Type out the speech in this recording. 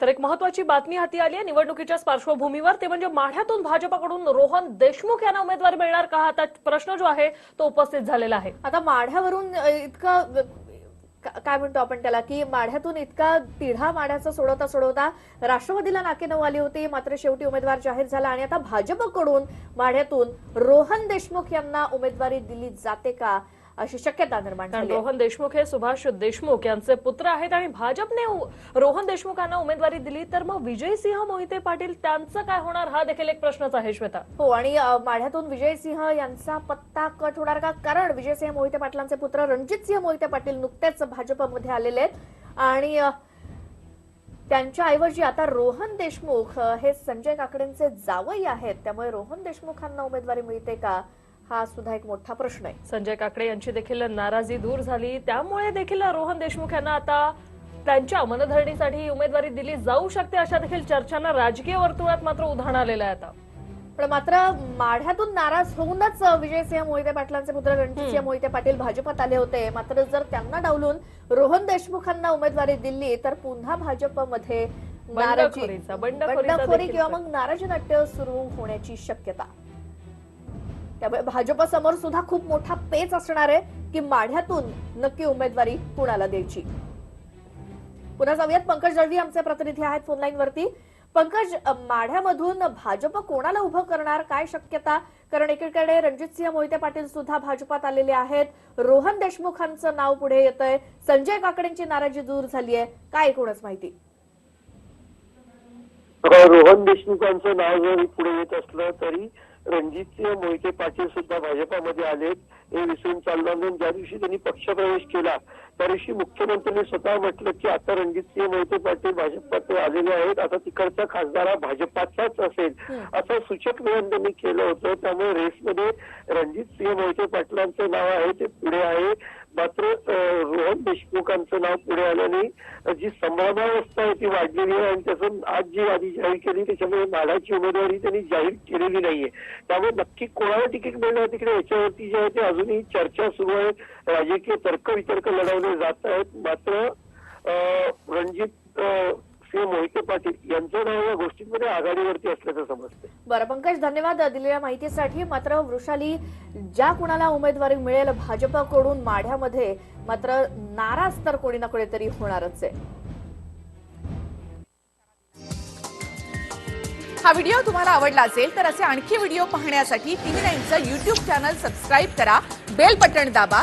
तर एक महत्वाची बातमी हाती आली आहे. निवडणुकीच्या पार्श्वभूमीवर ते म्हणजे माढ्यातून भाजपाकडून रोहन देशमुख यांना उमेदवार मिळणार का? आता प्रश्न जो आहे तो उपस्थित झालेला आहे. आता माढ्यावरून इतका काय म्हणतो आपण त्याला की माढ्यातून इतका तिढा माढ्याचा सोडवता सोडवता राष्ट्रवादीला नाकेनऊ आली होती मात्र शेवटी उमेदवार जाहीर झाला आणि आता भाजपकडून माढ्यातून रोहन देशमुख यांना उमेदवारी दिली जाते का? अशी शक्यता निर्माण झाली. रोहन देशमुख हे सुभाष देशमुख यांचे पुत्र आहेत आणि भाजपने रोहन देशमुख यांना उमेदवारी दिली. तर मग विजयसिंह मोहिते पाटील त्यांचं काय होणार? हा देखील एक प्रश्नच आहे श्वेता. हो आणि माढ्यातून विजयसिंह यांचा पत्ता कट होणार का? कारण विजयसिंह मोहिते पाटलांचे पुत्र रणजितसिंह मोहिते पाटील नुकतेच भाजपमध्ये आलेले आहेत. आणि त्यांच्या ऐवजी आता रोहन देशमुख हे संजय काकडेंचे जावई आहेत. त्यामुळे रोहन देशमुखांना उमेदवारी मिळते का? हा सुद्धा एक मोठा प्रश्न आहे. संजय काकडे यांची देखील नाराजी दूर झाली. त्यामुळे देखील रोहन देशमुख यांना आता त्यांच्या मनधरणीसाठी उमेदवारी दिली जाऊ शकते अशा देखील चर्चांना राजकीय वर्तुळात मात्र उधाण आलेलं आहे आता. पण मात्र माढ्यातून नाराज होऊनच विजयसिंह मोहिते पाटलांचे पुत्र रणजितसिंह मोहिते पाटील भाजपात आले होते. मात्र जर त्यांना डावलून रोहन देशमुखांना उमेदवारी दिली तर पुन्हा भाजपमध्ये नाराजी बंडखोरी किंवा मग नाराजी नाट्य सुरू होण्याची शक्यता. त्यामुळे भाजप समोर सुद्धा खूप मोठा पेच असणार आहे की माढ्यातून नक्की उमेदवारी कुणाला द्यायची. पुन्हा जाऊयात. पंकज दळवी आमचे प्रतिनिधी आहेत फोनलाईन वरती. पंकज माढ्यामधून भाजप कोणाला उभं करणार? काय शक्यता? कारण एकीकडे रणजितसिंह मोहिते पाटील सुद्धा भाजपात आलेले आहेत. रोहन देशमुखांचं नाव पुढे येत आहे संजय काकडेंची नाराजी दूर झाली आहे काय एकूणच माहिती? रोहन देशमुखांचं नाव जरी पुढे येत असलं तरी रणजितसिंह मोहिते पाटील सुद्धा भाजपामध्ये आलेत. हे विसरून चालणार नाही ज्या दिवशी त्यांनी पक्षप्रवेश केला दिवशी मुख्यमंत्र्यांनी स्वतः म्हटलं की आता रणजितसिंह मोहिते पाटील भाजपात आलेले आहेत. आता तिकडचा खासदार हा भाजपाचाच असेल असं सूचक नियम त्यांनी केलं होतं. त्यामुळे रेसमध्ये रणजितसिंह मोहिते पाटलांचं नाव आहे ते पुढे आहे. मात्र रोहन देशमुखांचं नाव पुढे आल्याने जी संभ्रमावस्था आहे ती वाढलेली आहे आणि त्याचं आज जी यादी जाहीर केली त्याच्यामुळे मालाची उमेदवारी त्यांनी जाहीर केलेली नाहीये. त्यामुळे नक्की कोणाला तिकीट मिळणार तिकडे याच्यावरती जे आहे ते अजूनही चर्चा सुरू आहे. राजकीय तर्क वितर्क केले जात आहेत. मात्र रणजित सिंह मोहिते पाटील यांचं नाव या गोष्टींमध्ये आघाडीवरती असल्याचं समजतं बरं पंकज धन्यवाद दिलेल्या माहितीसाठी. मात्र वृषाली ज्या कुणाला उमेदवारी मिळेल भाजपकडून माढ्यामध्ये मात्र नाराज तर कोणी ना कोणीतरी होणारच आहे. हा व्हिडिओ तुम्हाला आवडला असेल तर असे आणखी व्हिडिओ पाहण्यासाठी टीव्ही नाईनचं युट्यूब चॅनल सबस्क्राईब करा बेल बटण दाबा